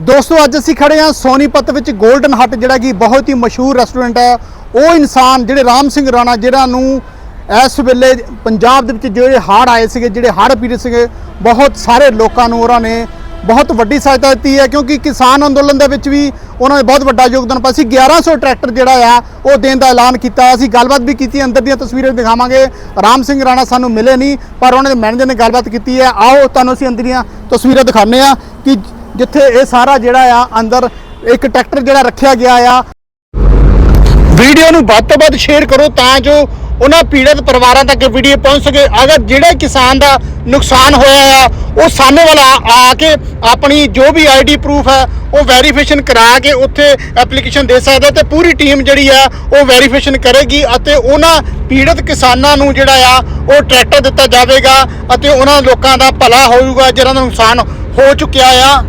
ਦੋਸਤੋ, ਅੱਜ ਅਸੀਂ ਖੜੇ ਹਾਂ ਸੋਨੀਪਤ ਵਿੱਚ 골ਡਨ ਹੱਟ ਜਿਹੜਾ ਕਿ ਬਹੁਤ ਹੀ ਮਸ਼ਹੂਰ ਰੈਸਟੋਰੈਂਟ ਹੈ। ਉਹ ਇਨਸਾਨ ਜਿਹੜੇ ਰਾਮ ਸਿੰਘ ਰਾਣਾ ਜਿਹੜਾ ਨੂੰ ਇਸ ਵੇਲੇ ਪੰਜਾਬ ਦੇ ਵਿੱਚ ਜਿਹੜੇ ਹੜ੍ਹ ਆਏ ਸੀਗੇ, ਜਿਹੜੇ ਹੜ੍ਹ ਪੀੜਤ ਸੀਗੇ, ਬਹੁਤ ਸਾਰੇ ਲੋਕਾਂ ਨੂੰ ਉਹਨਾਂ ਨੇ ਬਹੁਤ ਵੱਡੀ ਸਹਾਇਤਾ ਦਿੱਤੀ ਹੈ, ਕਿਉਂਕਿ ਕਿਸਾਨ ਅੰਦੋਲਨ ਦੇ ਵਿੱਚ ਵੀ ਉਹਨਾਂ ਨੇ ਬਹੁਤ ਵੱਡਾ ਯੋਗਦਾਨ ਪਾਇਆ ਸੀ। 1100 ਟਰੈਕਟਰ ਜਿਹੜਾ ਆ, ਉਹ ਦੇਣ ਦਾ ਐਲਾਨ ਕੀਤਾ। ਅਸੀਂ ਗੱਲਬਾਤ ਵੀ ਕੀਤੀ, ਅੰਦਰ ਦੀਆਂ ਤਸਵੀਰਾਂ ਦਿਖਾਵਾਂਗੇ। ਰਾਮ ਸਿੰਘ ਰਾਣਾ ਸਾਨੂੰ ਮਿਲੇ ਨਹੀਂ, ਪਰ ਉਹਨਾਂ ਦੇ ਮੈਨੇਜਰ ਨੇ ਗੱਲਬਾਤ ਕੀਤੀ ਹੈ। ਆਓ, ਤੁਹਾਨੂੰ ਅਸੀਂ ਅੰਦਰ ਦੀਆਂ ਤਸਵੀਰਾਂ ਦਿਖਾਉਂਦੇ ਆ ਕਿ ਜਿੱਥੇ ਇਹ ਸਾਰਾ ਜਿਹੜਾ ਆ ਅੰਦਰ ਇੱਕ ਟਰੈਕਟਰ ਜਿਹੜਾ ਰੱਖਿਆ ਗਿਆ ਆ। ਵੀਡੀਓ ਨੂੰ ਵੱਧ ਤੋਂ ਵੱਧ ਸ਼ੇਅਰ ਕਰੋ ਤਾਂ ਜੋ ਉਹਨਾਂ ਪੀੜਤ ਪਰਿਵਾਰਾਂ ਤੱਕ ਵੀਡੀਓ ਪਹੁੰਚ ਸਕੇ। ਅਗਰ ਜਿਹੜੇ ਕਿਸਾਨ ਦਾ ਨੁਕਸਾਨ ਹੋਇਆ ਆ, ਉਹ ਸਾਹਮਣੇ ਵਾਲਾ ਆ- ਆ ਕੇ ਆਪਣੀ ਜੋ ਵੀ ਆਈਡੀ ਪ੍ਰੂਫ ਹੈ, ਉਹ ਵੈਰੀਫਿਕੇਸ਼ਨ ਕਰਾ ਕੇ ਉੱਥੇ ਐਪਲੀਕੇਸ਼ਨ ਦੇ ਸਕਦਾ ਤੇ ਪੂਰੀ ਟੀਮ ਜਿਹੜੀ ਆ, ਉਹ ਵੈਰੀਫਿਕੇਸ਼ਨ ਕਰੇਗੀ ਅਤੇ ਉਹਨਾਂ ਪੀੜਤ ਕਿਸਾਨਾਂ ਨੂੰ ਜਿਹੜਾ ਆ, ਉਹ ਟਰੈਕਟਰ ਦਿੱਤਾ ਜਾਵੇਗਾ ਅਤੇ ਉਹਨਾਂ ਲੋਕਾਂ ਦਾ ਭਲਾ ਹੋਊਗਾ ਜਿਹਨਾਂ ਦਾ ਨੁਕਸਾਨ ਹੋ ਚੁੱਕਿਆ ਆ।